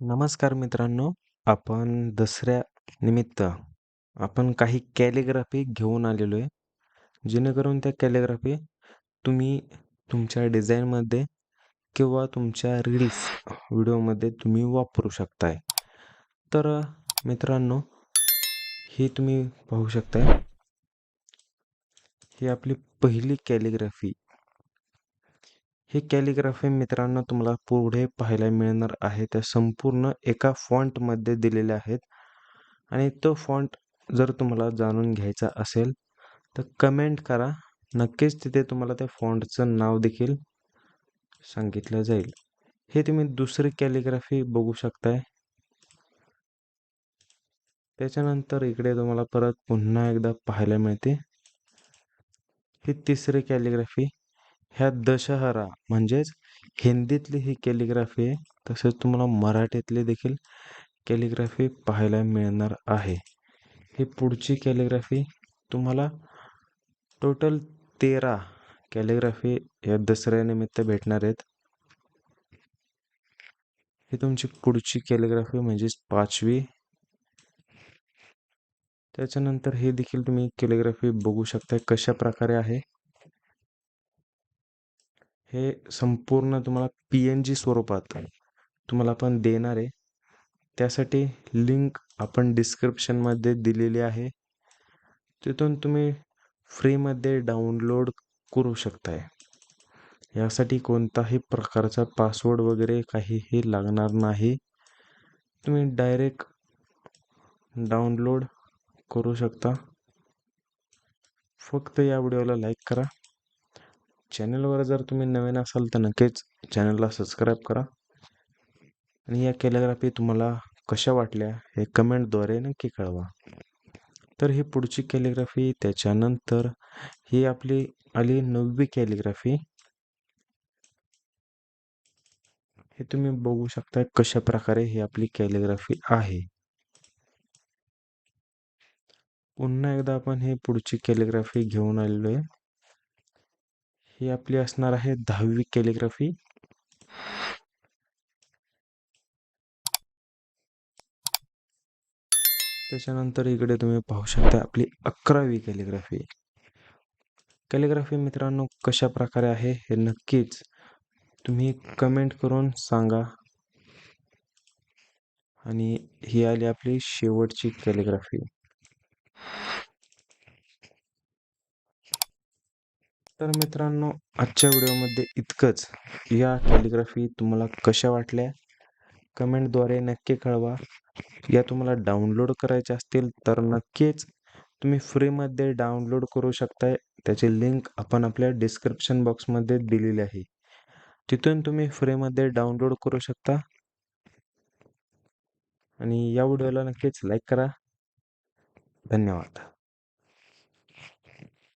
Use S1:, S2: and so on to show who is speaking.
S1: नमस्कार मित्रांनो आपण दसऱ्या निमित्त आपण काही कॅलिग्राफी घेऊन आलेलो आहे. जेणेकरून त्या कॅलिग्राफी तुम्ही तुमच्या डिझाईनमध्ये किंवा तुमच्या रील्स व्हिडिओमध्ये तुम्ही वापरू शकताय. तर मित्रांनो ही तुम्ही पाहू शकताय. ही आपली पहिली कॅलिग्राफी हे कॅलिग्राफी मित्रांनो तुम्हाला पुढे पाहायला मिळणार आहे. त्या संपूर्ण एका फॉन्टमध्ये दिलेल्या आहेत. आणि तो फॉन्ट जर तुम्हाला जाणून घ्यायचा असेल तर कमेंट करा. नक्कीच तिथे तुम्हाला त्या फॉन्टचं नाव देखील सांगितलं जाईल. हे तुम्ही दुसरी कॅलिग्राफी बघू शकताय. त्याच्यानंतर इकडे तुम्हाला परत पुन्हा एकदा पाहायला मिळते. ही तिसरी कॅलिग्राफी. ह्या दशहरा म्हणजेच हिंदीतली ही कॅलिग्राफी आहे तसेच तुम्हाला मराठीतली देखील कॅलिग्राफी पाहायला मिळणार आहे. ही पुढची कॅलिग्राफी तुम्हाला टोटल तेरा कॅलिग्राफी या दसऱ्यानिमित्त भेटणार आहेत. ही तुमची पुढची कॅलिग्राफी म्हणजेच पाचवी. त्याच्यानंतर हे देखील तुम्ही कॅलिग्राफी बघू शकता कशा प्रकारे आहे. हे संपूर्ण तुम्हाला पी एन जी स्वरूपात तुम्हाला पण देणार आहे. त्यासाठी लिंक आपण डिस्क्रिप्शनमध्ये दिलेली आहे. तिथून तुम्ही फ्रीमध्ये डाउनलोड करू शकताय. यासाठी कोणताही प्रकारचा पासवर्ड वगैरे काहीही लागणार नाही. तुम्ही डायरेक्ट डाउनलोड करू शकता. फक्त या व्हिडिओला लाईक करा. चॅनलवर जर तुम्ही नवीन असाल तर नक्कीच चॅनलला सबस्क्राईब करा. आणि या कॅलिग्राफी तुम्हाला कशा वाटल्या हे कमेंटद्वारे नक्की कळवा. तर ही पुढची कॅलिग्राफी त्याच्यानंतर ही आपली आली नववी कॅलिग्राफी. हे तुम्ही बघू शकता कशा प्रकारे ही आपली कॅलिग्राफी आहे. पुन्हा एकदा आपण हे पुढची कॅलिग्राफी घेऊन आलेलो आहे ही आपली असणार आहे दहावी कॅलिग्राफी त्याच्यानंतर इकडे तुम्ही पाहू शकता आपली अकरावी कॅलिग्राफी कॅलिग्राफी मित्रांनो कशा प्रकारे आहे हे नक्कीच तुम्ही कमेंट करून सांगा. आणि ही आली आपली शेवटची कॅलिग्राफी तर मित्रांनो आजच्या व्हिडिओमध्ये इतकंच या कॅलिग्राफी तुम्हाला कशा वाटल्या? कमेंटद्वारे नक्की कळवा. या तुम्हाला डाउनलोड करायच्या असतील तर नक्कीच तुम्ही फ्रीमध्ये डाउनलोड करू शकताय. त्याची लिंक आपण आपल्या डिस्क्रिप्शन बॉक्समध्ये दिलेली आहे. तिथून तुम्ही फ्रीमध्ये डाउनलोड करू शकता. आणि या व्हिडिओला नक्कीच लाईक करा. धन्यवाद.